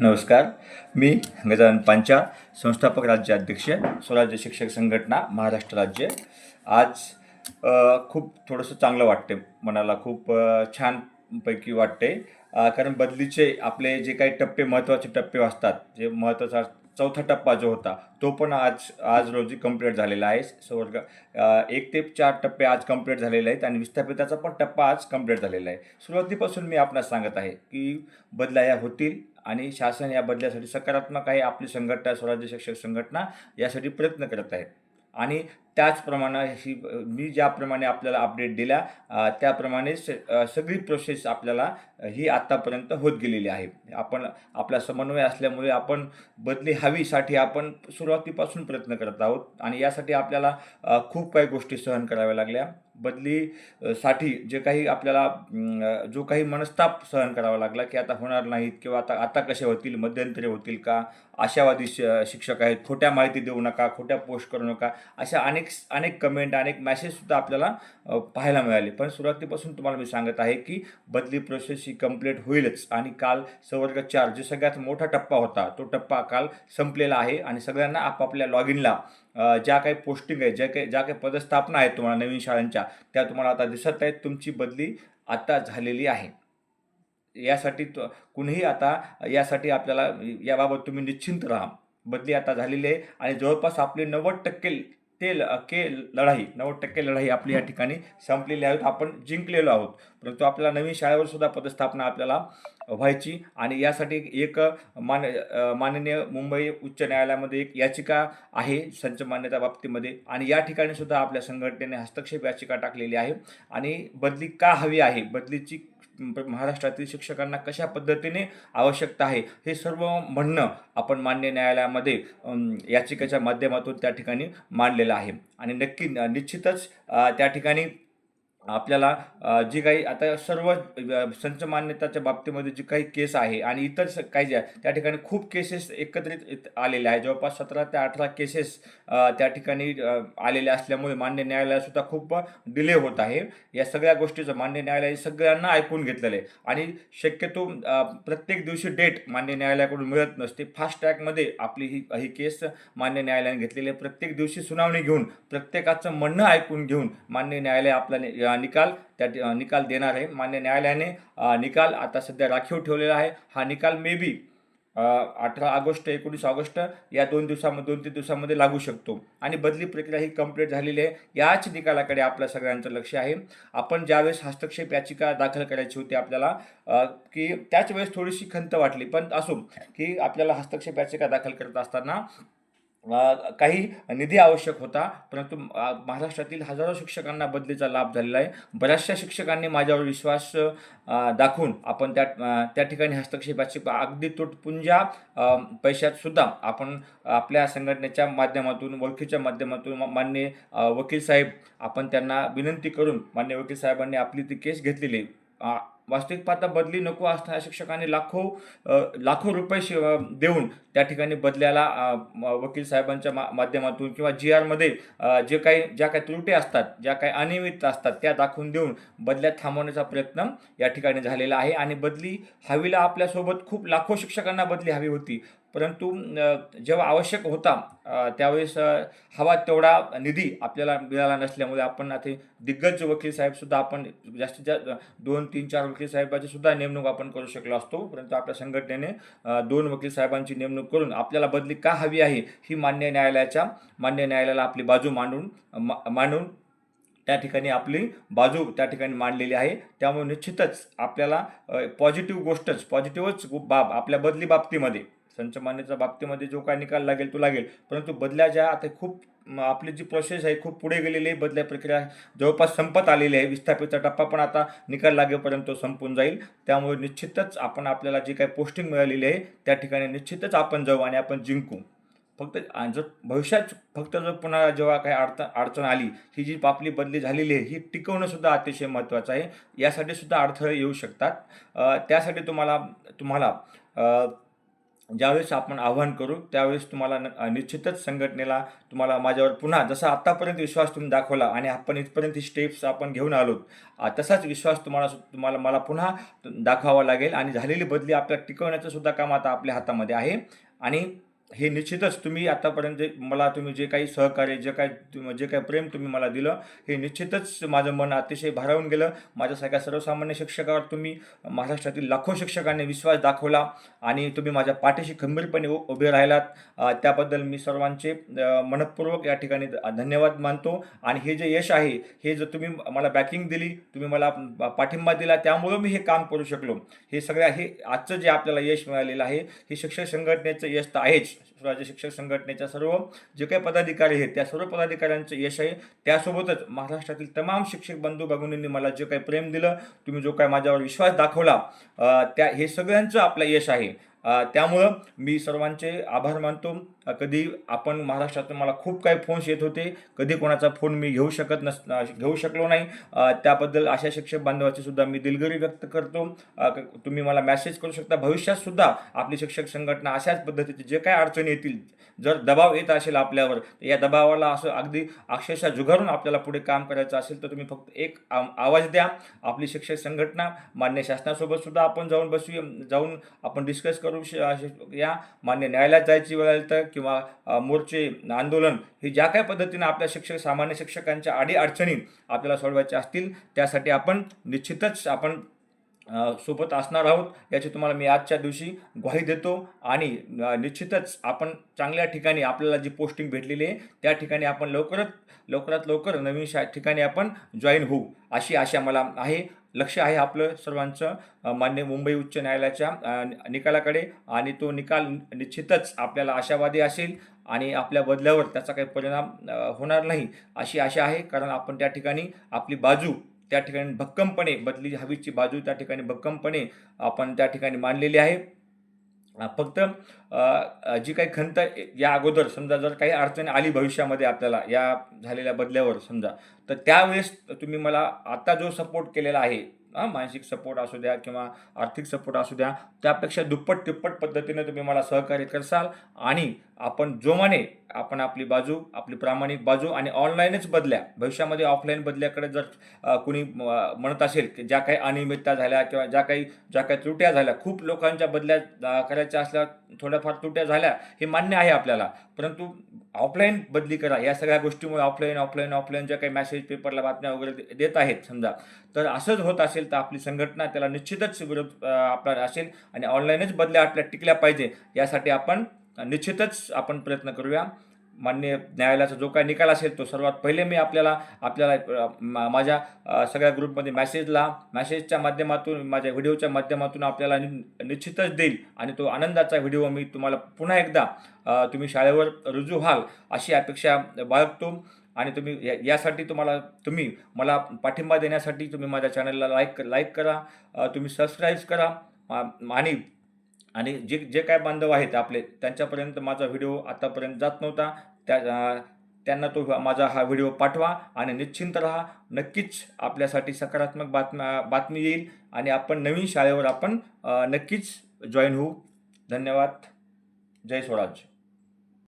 नमस्कार. मी गजानन पांचाळ संस्थापक राज्य अध्यक्ष स्वराज्य शिक्षक संघटना महाराष्ट्र राज्य. आज खूप थोडंसं चांगलं वाटते मनाला खूप छानपैकी वाटते कारण बदलीचे आपले जे काही टप्पे महत्त्वाचे टप्पे असतात जे महत्त्वाचा चौथा टप्पा जो होता तो पण आज आज रोजी कंप्लीट झालेला आहे. स्वर्ग एक ते चार टप्पे आज कंप्लीट झालेले आहेत आणि विस्थापिताचा पण टप्पा आज कंप्लीट झालेला आहे. सुरुवातीपासून मी आपणास सांगत आहे की बदलाया या होतील आणि शासन या बदल्यासाठी सकारात्मक आहे आपली संघटना स्वराज्य शिक्षक संघटना यासाठी प्रयत्न करत आहेत. आणि त्याचप्रमाणे ही मी ज्याप्रमाणे आपल्याला अपडेट दिला त्याप्रमाणे स सगळी प्रोसेस आपल्याला ही आत्तापर्यंत होत गेलेली आहे. आपण आपला समन्वय असल्यामुळे आपण बदली हवीसाठी आपण सुरुवातीपासून प्रयत्न करत आहोत आणि यासाठी आपल्याला खूप काही गोष्टी सहन कराव्या लागल्या. बदली साठी जे काही आपल्याला जो काही मनस्ताप सहन करावा लागला की आता होणार नाहीत किंवा आता आता कसे होतील मध्यंतरी होतील का आशावादी श शिक्षक आहेत खोट्या माहिती देऊ नका खोट्या पोस्ट करू नका अशा अनेक अनेक कमेंट अनेक मॅसेजसुद्धा आपल्याला पाहायला मिळाले. पण सुरुवातीपासून तुम्हाला मी सांगत आहे की बदली प्रोसेस ही कंप्लीट होईलच. आणि काल सवर्ग चार जो सगळ्यात मोठा टप्पा होता तो टप्पा काल संपलेला आहे. आणि सगळ्यांना आपापल्या लॉग इनला ज्या काही पोस्टिंग आहेत ज्या काही ज्या काही पदस्थापना आहेत तुम्हाला नवीन शाळांच्या त्या तुम्हाला आता दिसत आहेत तुमची बदली आता झालेली आहे. यासाठी तो कुणीही आता यासाठी आपल्याला याबाबत तुम्ही निश्चिंत राहा. बदली आता झालेली आहे आणि जवळपास आपले नव्वद टक्के ते ल- के लढाई नव्वद टक्के लढाई आपली या ठिकाणी संपलेली आहोत आपण जिंकलेलो आहोत. परंतु आपल्याला नवीन शाळेवर सुद्धा पदस्थापना आपल्याला व्हायची आणि यासाठी एक मान माननीय मुंबई उच्च न्यायालयामध्ये एक याचिका आहे संच मान्यता बाबतीमध्ये आणि या ठिकाणी सुद्धा आपल्या संघटनेने हस्तक्षेप याचिका टाकलेली आहे आणि बदली का हवी आहे? बदलीची महाराष्ट्रातील शिक्षकांना कशा पद्धतीने आवश्यकता आहे हे सर्व म्हणणं आपण मान्य न्यायालयामध्ये याचिकेच्या माध्यमातून त्या ठिकाणी मांडलेलं आहे. आणि नक्की निश्चितच त्या ठिकाणी आपल्याला जी काही आता सर्व संचमान्यताच्या संच मान्यताच्या बाबतीमध्ये जी काही केस आहे आणि इतर काही ज्या त्या ठिकाणी खूप केसेस एकत्रित आलेल्या आहे. जवळपास सतरा ते अठरा केसेस त्या ठिकाणी आलेल्या असल्यामुळे मान्य न्यायालयासुद्धा खूप डिले होत आहे. या सगळ्या गोष्टीचं मान्य न्यायालय सगळ्यांना ऐकून घेतलेलं आहे. आणि शक्यतो प्रत्येक दिवशी डेट मान्य न्यायालयाकडून मिळत नसते. फास्ट ट्रॅकमध्ये आपली ही ही केस मान्य न्यायालयाने घेतलेली आहे. प्रत्येक दिवशी सुनावणी घेऊन प्रत्येकाचं म्हणणं ऐकून घेऊन मान्य न्यायालय आपल्या निकाल त्या निकाल देणार आहे. मान्य न्यायालयाने निकाल आता सध्या राखीव ठेवलेला आहे. हा निकाल मे बी अठरा ऑगस्ट एकोणीस ऑगस्ट या दोन दिवसामध्ये दोन तीन दिवसामध्ये लागू शकतो. आणि बदली प्रक्रिया ही कंप्लीट झालेली आहे. याच निकालाकडे आपल्या सगळ्यांचं लक्ष आहे. आपण ज्यावेळेस हस्तक्षेप याचिका दाखल करायची होती आपल्याला की त्याच वेळेस थोडीशी खंत वाटली. पण असो की आपल्याला हस्तक्षेप याचिका दाखल करत असताना काही निधी आवश्यक होता परंतु महाराष्ट्रातील हजारो शिक्षकांना बदलीचा लाभ झालेला आहे बऱ्याचशा शिक्षकांनी माझ्यावर विश्वास दाखवून आपण त्या त्या ठिकाणी हस्तक्षेपाची अगदी तुटपुंजा पैशात सुद्धा आपण आपल्या संघटनेच्या माध्यमातून ओळखीच्या माध्यमातून मान्य वकील साहेब आपण त्यांना विनंती करून मान्य वकील साहेबांनी आपली ती केस घेतलेली आहे. वास्तविक पाहता बदली नको असणाऱ्या शिक्षकांनी लाखो लाखो रुपये शि देऊन त्या ठिकाणी बदल्याला वकील साहेबांच्या मा माध्यमातून किंवा जी आरमध्ये जे काही ज्या काही त्रुटी असतात ज्या काही अनियमित असतात त्या दाखवून देऊन बदल्या थांबवण्याचा प्रयत्न या ठिकाणी झालेला आहे. आणि बदली हवीला आपल्यासोबत खूप लाखो शिक्षकांना बदली हवी होती. परंतु जेव्हा आवश्यक होता त्यावेळेस हवा तेवढा निधी आपल्याला मिळाला नसल्यामुळे आपण आता दिग्गज वकील साहेबसुद्धा आपण जास्तीत जास्त दोन तीन चार वकील साहेबाची सुद्धा नेमणूक आपण करू शकलो असतो. परंतु आपल्या संघटनेने दोन वकील साहेबांची नेमणूक करून आपल्याला बदली का हवी आहे ही मान्य न्यायालयाच्या मान्य न्यायालयाला आपली बाजू मांडून मा- मांडून त्या ठिकाणी आपली बाजू त्या ठिकाणी मांडलेली आहे. त्यामुळे निश्चितच आपल्याला पॉझिटिव्ह गोष्टच पॉझिटिव्हच बाब आपल्या बदली बाबतीमध्ये संचमानेच्या बाबतीमध्ये जो काय निकाल लागेल तो लागेल. परंतु बदल्या ज्या आता खूप आपली जी प्रोसेस आहे खूप पुढे गेलेली आहे बदल्या प्रक्रिया जवळपास संपत आलेली आहे. विस्थापितचा टप्पा पण आता निकाल लागेपर्यंत संपून जाईल. त्यामुळे निश्चितच आपण आपल्याला जी काही पोस्टिंग मिळालेली आहे त्या ठिकाणी निश्चितच आपण जाऊ आणि आपण जिंकू. फक्त जर भविष्यात फक्त जर पुन्हा जेव्हा काही अडचण अडचण आली ही जी आपली बदली झालेली आहे ही टिकवणंसुद्धा अतिशय महत्त्वाचं आहे. यासाठी सुद्धा अडथळे येऊ शकतात. त्यासाठी तुम्हाला तुम्हाला ज्यावेळेस आपण आव्हान करू त्यावेळेस तुम्हाला न निश्चितच संघटनेला तुम्हाला माझ्यावर पुन्हा जसा आत्तापर्यंत विश्वास तुम्ही दाखवला आणि आपण इथपर्यंत ही स्टेप्स आपण घेऊन आलो तसाच विश्वास तुम्हाला तुम्हाला मला पुन्हा दाखवावा लागेल आणि झालेली बदली आपल्याला टिकवण्याचं सुद्धा काम आता आपल्या हातामध्ये आहे. आणि हे निश्चितच तुम्ही आतापर्यंत जे मला तुम्ही जे काही सहकार्य जे काय जे काही प्रेम तुम्ही मला दिलं हे निश्चितच माझं मन अतिशय भारावून गेलं. माझ्यासारख्या सर्वसामान्य शिक्षकावर तुम्ही महाराष्ट्रातील लाखो शिक्षकांनी विश्वास दाखवला आणि तुम्ही माझ्या पाठीशी खंबीरपणे उभे राहिलात. त्याबद्दल मी सर्वांचे मनपूर्वक या ठिकाणी धन्यवाद मानतो. आणि हे जे यश आहे हे जर तुम्ही मला बॅकिंग दिली तुम्ही मला पाठिंबा दिला त्यामुळं मी हे काम करू शकलो. हे सगळ्या हे आजचं जे आपल्याला यश मिळालेलं आहे हे शिक्षक संघटनेचं यश तर आहेच. स्वराज्य शिक्षक संघटनेच्या सर्व जे काही पदाधिकारी आहेत त्या सर्व पदाधिकाऱ्यांचं यश आहे. त्यासोबतच महाराष्ट्रातील तमाम शिक्षक बंधू भगिनींनी मला जे काही प्रेम दिलं तुम्ही जो काही माझ्यावर विश्वास दाखवला त्या हे सगळ्यांचं आपलं यश आहे. त्यामुळं मी सर्वांचे आभार मानतो. कधी आपण महाराष्ट्रातून मला खूप काही फोन्स येत होते कधी कोणाचा फोन मी घेऊ शकत नस घेऊ शकलो नाही. त्याबद्दल अशा शिक्षक बांधवाची सुद्धा मी दिलगिरी व्यक्त करतो. तुम्ही मला मेसेज करू शकता. भविष्यात सुद्धा आपली शिक्षक संघटना अशाच पद्धतीचे जे काही अडचणी येतील जर दबाव येत असेल आपल्यावर या दबावाला असं अगदी अक्षरशः जुगारून आपल्याला पुढे काम करायचं असेल तर तुम्ही फक्त एक आवाज द्या. आपली शिक्षक संघटना मान्य शासनासोबत सुद्धा आपण जाऊन बसूया जाऊन आपण डिस्कस करू श- या. मान्य न्यायालयात जायची वेळ तर किंवा मोर्चे आंदोलन हे ज्या काही पद्धतीनं आपल्या शिक्षक सामान्य शिक्षकांच्या आडी अडचणी आपल्याला सोडवायच्या असतील त्यासाठी आपण निश्चितच आपण सोबत असणार आहोत. याची तुम्हाला मी आजच्या दिवशी ग्वाही देतो आणि निश्चितच आपण चांगल्या ठिकाणी आपल्याला जी पोस्टिंग भेटलेली आहे त्या ठिकाणी आपण लवकरात लवकरात लवकर नवीन शा ठिकाणी आपण जॉईन होऊ अशी आशा मला आहे. लक्ष आहे आपलं सर्वांचं मान्य मुंबई उच्च न्यायालयाच्या निकालाकडे आणि तो निकाल निश्चितच आपल्याला आशावादी असेल आणि आपल्या बदल्यावर त्याचा काही परिणाम होणार नाही अशी आशा आहे. कारण आपण त्या ठिकाणी आपली बाजू त्या ठिकाणी भक्कमपणे बदली हवीची बाजू त्या ठिकाणी भक्कमपणे आपण त्या ठिकाणी मांडलेली आहे. फक्त जी काही खंत या अगोदर समजा जर काही अडचण आली भविष्यामध्ये आपल्याला या झालेल्या बदल्यावर समजा तर त्यावेळेस तुम्ही मला आता जो सपोर्ट केलेला आहे मानसिक सपोर्ट असू द्या किंवा आर्थिक सपोर्ट असू द्या त्यापेक्षा दुप्पट तिप्पट पद्धतीने तुम्ही मला सहकार्य करसाल. आणि आपण जोमाने आपण आपली बाजू आपली प्रामाणिक बाजू आणि ऑनलाईनच बदल्या. भविष्यामध्ये ऑफलाईन बदल्याकडे जर कुणी म्हणत असेल की ज्या काही अनियमितता झाल्या किंवा ज्या काही ज्या काही त्रुट्या झाल्या खूप लोकांच्या बदल्या करायच्या असल्या थोड्याफार त्रुट्या झाल्या हे मान्य आहे आपल्याला. परंतु ऑफलाईन बदली करा. या सगळ्या गोष्टीमुळे ऑफलाईन ऑफलाईन ऑफलाईन ज्या काही मेसेज पेपरला बातम्या वगैरे देत आहेत समजा. तर असंच होत असेल तर आपली संघटना त्याला निश्चितच विरोध आपला असेल आणि ऑनलाईनच बदल्या आपल्या टिकल्या पाहिजे यासाठी आपण निश्चितच आपण प्रयत्न करूया. मान्य न्यायालयाचा जो काही निकाल असेल तो सर्वात पहिले मी आपल्याला आपल्याला माझ्या सगळ्या ग्रुपमध्ये मेसेजला मॅसेजच्या माध्यमातून माझ्या व्हिडिओच्या माध्यमातून आपल्याला नि- निश्चितच देईल आणि तो आनंदाचा व्हिडिओ मी तुम्हाला पुन्हा एकदा तुम्ही शाळेवर रुजू व्हाल अशी अपेक्षा बाळगतो. आणि तुम्ही या यासाठी तुम्हाला तुम्ही मला पाठिंबा देण्यासाठी तुम्ही माझ्या चॅनलला लाईक लाईक करा तुम्ही सबस्क्राईब करा आणि आणि जे जे काय बांधव आहेत आपले त्यांच्यापर्यंत माझा व्हिडिओ आतापर्यंत जात नव्हता त्या त्यांना तो माझा हा व्हिडिओ पाठवा आणि निश्चिंत राहा. नक्कीच आपल्यासाठी सकारात्मक बातम्या बातमी येईल आणि आपण नवीन शाळेवर आपण नक्कीच जॉईन होऊ. धन्यवाद. जय स्वराज.